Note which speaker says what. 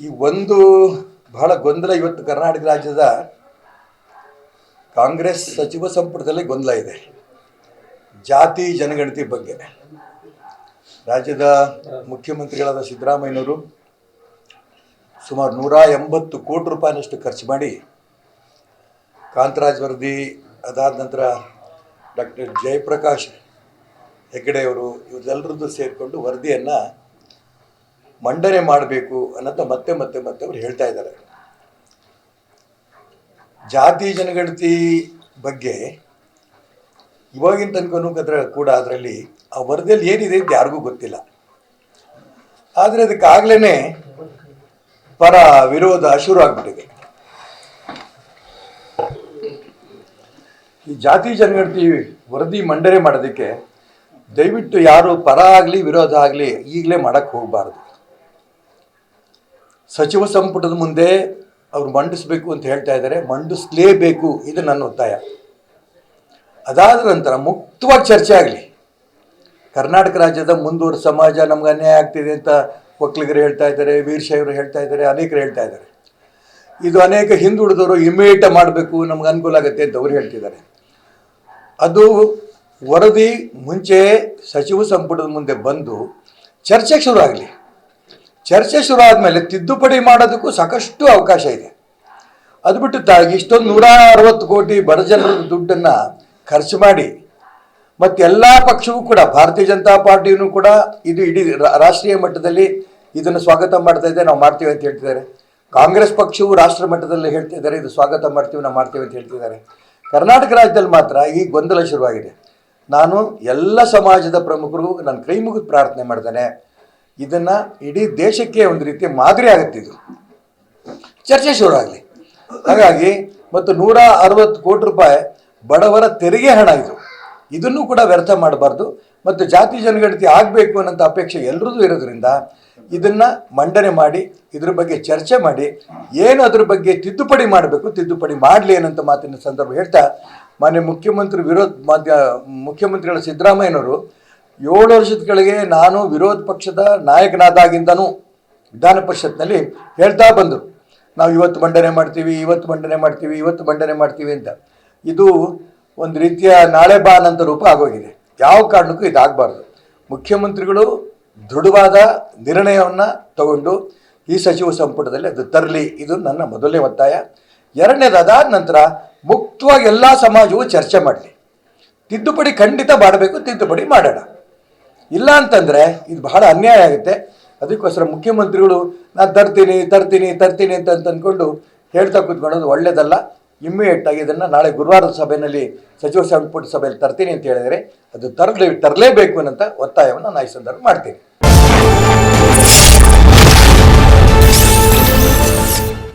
Speaker 1: ಈ ಒಂದು ಬಹಳ ಗೊಂದಲ ಇವತ್ತು ಕರ್ನಾಟಕ ರಾಜ್ಯದ ಕಾಂಗ್ರೆಸ್ ಸಚಿವ ಸಂಪುಟದಲ್ಲಿ ಗೊಂದಲ ಇದೆ. ಜಾತಿ ಜನಗಣತಿ ಬಗ್ಗೆ. ರಾಜ್ಯದ ಮುಖ್ಯಮಂತ್ರಿಗಳಾದ ಸಿದ್ದರಾಮಯ್ಯನವರು ಸುಮಾರು ನೂರ ಎಂಬತ್ತು ಕೋಟಿ ರೂಪಾಯಿನಷ್ಟು ಖರ್ಚು ಮಾಡಿ ಕಾಂತರಾಜ್ ವರದಿ ಅದಾದ ನಂತರ ಡಾಕ್ಟರ್ ಜಯಪ್ರಕಾಶ್ ಹೆಗ್ಗಡೆಯವರು ಇವರೆಲ್ಲರದ್ದು ಸೇರಿಕೊಂಡು ವರದಿಯನ್ನು ಮಂಡನೆ ಮಾಡಬೇಕು ಅನ್ನೋದು ಮತ್ತೆ ಮತ್ತೆ ಮತ್ತೆ ಅವರು ಹೇಳ್ತಾ ಇದ್ದಾರೆ. ಜಾತಿ ಜನಗಣತಿ ಬಗ್ಗೆ ಇವಾಗಿನ ತನಕನೂ ಅದರ ಕೂಡ ಅದರಲ್ಲಿ ಆ ವರದಿಯಲ್ಲಿ ಏನಿದೆ ಅಂತ ಯಾರಿಗೂ ಗೊತ್ತಿಲ್ಲ. ಆದರೆ ಅದಕ್ಕಾಗಲೇ ಪರ ವಿರೋಧ ಶುರು ಆಗ್ಬಿಟ್ಟಿದೆ ಈ ಜಾತಿ ಜನಗಣತಿ ವರದಿ ಮಂಡನೆ ಮಾಡೋದಕ್ಕೆ ದಯವಿಟ್ಟು ಯಾರು ಪರ ಆಗಲಿ ವಿರೋಧ ಆಗಲಿ ಈಗಲೇ ಮಾಡೋಕ್ಕೆ ಹೋಗಬಾರ್ದು. ಸಚಿವ ಸಂಪುಟದ ಮುಂದೆ ಅವರು ಮಂಡಿಸಬೇಕು ಅಂತ ಹೇಳ್ತಾ ಇದ್ದಾರೆ, ಮಂಡಿಸಲೇಬೇಕು, ಇದು ನನ್ನ ಒತ್ತಾಯ. ಅದಾದ ನಂತರ ಮುಕ್ತವಾಗಿ ಚರ್ಚೆ ಆಗಲಿ. ಕರ್ನಾಟಕ ರಾಜ್ಯದ ಮುಂದುವರೆದ ಸಮಾಜ ನಮ್ಗೆ ಅನ್ಯಾಯ ಆಗ್ತಿದೆ ಅಂತ ಒಕ್ಕಲಿಗರು ಹೇಳ್ತಾ ಇದ್ದಾರೆ ವೀರಶೈವರು ಹೇಳ್ತಾ ಇದ್ದಾರೆ, ಅನೇಕರು ಹೇಳ್ತಾ ಇದ್ದಾರೆ. ಇದು ಅನೇಕ ಹಿಂದುಳಿದವರು ಇಮಿಡಿಯೇಟ್ ಮಾಡಬೇಕು, ನಮ್ಗೆ ಅನುಕೂಲ ಆಗುತ್ತೆ ಅಂತ ಅವರು ಹೇಳ್ತಿದ್ದಾರೆ. ಅದು ವರದಿ ಮುಂಚೆ ಸಚಿವ ಸಂಪುಟದ ಮುಂದೆ ಬಂದು ಚರ್ಚೆ ಶುರು ಆಗಲಿ. ಚರ್ಚೆ ಶುರು ಆದಮೇಲೆ ತಿದ್ದುಪಡಿ ಮಾಡೋದಕ್ಕೂ ಸಾಕಷ್ಟು ಅವಕಾಶ ಇದೆ. ಅದು ಬಿಟ್ಟು ತ ಇಷ್ಟೊಂದು ನೂರ ಅರವತ್ತು ಕೋಟಿ ಬಡ ಜನರ ದುಡ್ಡನ್ನು ಖರ್ಚು ಮಾಡಿ, ಮತ್ತು ಎಲ್ಲ ಪಕ್ಷವೂ ಕೂಡ, ಭಾರತೀಯ ಜನತಾ ಪಾರ್ಟಿಯೂ ಕೂಡ ಇದು ಇಡೀ ರಾಷ್ಟ್ರೀಯ ಮಟ್ಟದಲ್ಲಿ ಇದನ್ನು ಸ್ವಾಗತ ಮಾಡ್ತಾ ಇದೆ, ನಾವು ಮಾಡ್ತೀವಿ ಅಂತ ಹೇಳ್ತಿದ್ದಾರೆ. ಕಾಂಗ್ರೆಸ್ ಪಕ್ಷವು ರಾಷ್ಟ್ರ ಮಟ್ಟದಲ್ಲಿ ಹೇಳ್ತಿದ್ದಾರೆ ಇದು ಸ್ವಾಗತ ಮಾಡ್ತೀವಿ, ನಾವು ಮಾಡ್ತೀವಿ ಅಂತ ಹೇಳ್ತಿದ್ದಾರೆ. ಕರ್ನಾಟಕ ರಾಜ್ಯದಲ್ಲಿ ಮಾತ್ರ ಈ ಗೊಂದಲ ಶುರುವಾಗಿದೆ. ನಾನು ಎಲ್ಲ ಸಮಾಜದ ಪ್ರಮುಖರಿಗೂ ನಾನು ಕೈ ಮುಗಿದು ಪ್ರಾರ್ಥನೆ ಮಾಡ್ತೇನೆ. ಇದನ್ನು ಇಡೀ ದೇಶಕ್ಕೆ ಒಂದು ರೀತಿಯ ಮಾದರಿ ಆಗುತ್ತೆ ಇದು. ಚರ್ಚೆ ಶುರು ಆಗಲಿ ಹಾಗಾಗಿ ಮತ್ತು ನೂರ ಅರವತ್ತು ಕೋಟಿ ರೂಪಾಯಿ ಬಡವರ ತೆರಿಗೆ ಹಣ ಇದು. ಇದನ್ನು ಕೂಡ ವ್ಯರ್ಥ ಮಾಡಬಾರ್ದು. ಮತ್ತು ಜಾತಿ ಜನಗಣತಿ ಆಗಬೇಕು ಅನ್ನೋಂಥ ಅಪೇಕ್ಷೆ ಎಲ್ಲರದು ಇರೋದ್ರಿಂದ ಇದನ್ನು ಮಂಡನೆ ಮಾಡಿ, ಇದ್ರ ಬಗ್ಗೆ ಚರ್ಚೆ ಮಾಡಿ, ಏನು ಅದ್ರ ಬಗ್ಗೆ ತಿದ್ದುಪಡಿ ಮಾಡಬೇಕು, ತಿದ್ದುಪಡಿ ಮಾಡಲಿ ಅನ್ನೋಂಥ ಮಾತಿನ ಸಂದರ್ಭ ಹೇಳ್ತಾ ಮಾನ್ಯ ಮುಖ್ಯಮಂತ್ರಿ ವಿರೋಧ ಮಾಧ್ಯ ಮುಖ್ಯಮಂತ್ರಿಗಳ ಸಿದ್ದರಾಮಯ್ಯನವರು ಏಳು ವರ್ಷದ ಕೆಳಗೆ ನಾನು ವಿರೋಧ ಪಕ್ಷದ ನಾಯಕನಾದಾಗಿಂದನೂ ವಿಧಾನ ಪರಿಷತ್ನಲ್ಲಿ ಹೇಳ್ತಾ ಬಂದರು. ನಾವು ಇವತ್ತು ಮಂಡನೆ ಮಾಡ್ತೀವಿ, ಇವತ್ತು ಮಂಡನೆ ಮಾಡ್ತೀವಿ, ಇವತ್ತು ಮಂಡನೆ ಮಾಡ್ತೀವಿ ಅಂತ. ಇದು ಒಂದು ರೀತಿಯ ನಾಳೆ ಬಾ ಅನ್ನಂಥ ರೂಪ ಆಗೋಗಿದೆ. ಯಾವ ಕಾರಣಕ್ಕೂ ಇದಾಗಬಾರ್ದು. ಮುಖ್ಯಮಂತ್ರಿಗಳು ದೃಢವಾದ ನಿರ್ಣಯವನ್ನು ತಗೊಂಡು ಈ ಸಚಿವ ಸಂಪುಟದಲ್ಲಿ ಅದು ತರಲಿ. ಇದು ನನ್ನ ಮೊದಲನೇ ಒತ್ತಾಯ. ಎರಡನೇದಾದ ನಂತರ ಮುಕ್ತವಾಗಿ ಎಲ್ಲ ಸಮಾಜವು ಚರ್ಚೆ ಮಾಡಲಿ. ತಿದ್ದುಪಡಿ ಖಂಡಿತ ಮಾಡಬೇಕು, ತಿದ್ದುಪಡಿ ಮಾಡೋಣ. ಇಲ್ಲ ಅಂತಂದರೆ ಇದು ಬಹಳ ಅನ್ಯಾಯ ಆಗುತ್ತೆ. ಅದಕ್ಕೋಸ್ಕರ ಮುಖ್ಯಮಂತ್ರಿಗಳು, ನಾನು ತರ್ತೀನಿ ತರ್ತೀನಿ ತರ್ತೀನಿ ಅಂತ ಅಂತ ಅಂದ್ಕೊಂಡು ಹೇಳ್ತಾ ಕೂತ್ಕೊಳ್ಳೋದು ಒಳ್ಳೇದಲ್ಲ. ಇಮ್ಮಿಡಿಯೇಟ್ ಆಗಿ ಇದನ್ನು ನಾಳೆ ಗುರುವಾರದ ಸಭೆಯಲ್ಲಿ ಸಚಿವ ಸಂಪುಟ ಸಭೆಯಲ್ಲಿ ತರ್ತೀನಿ ಅಂತ ಹೇಳಿದರೆ ಅದು ತರಲೇ ತರಲೇಬೇಕು ಅನ್ನೋಂಥ ಒತ್ತಾಯವನ್ನು ನಾನು ಈ ಸಂದರ್ಭ ಮಾಡ್ತೀನಿ.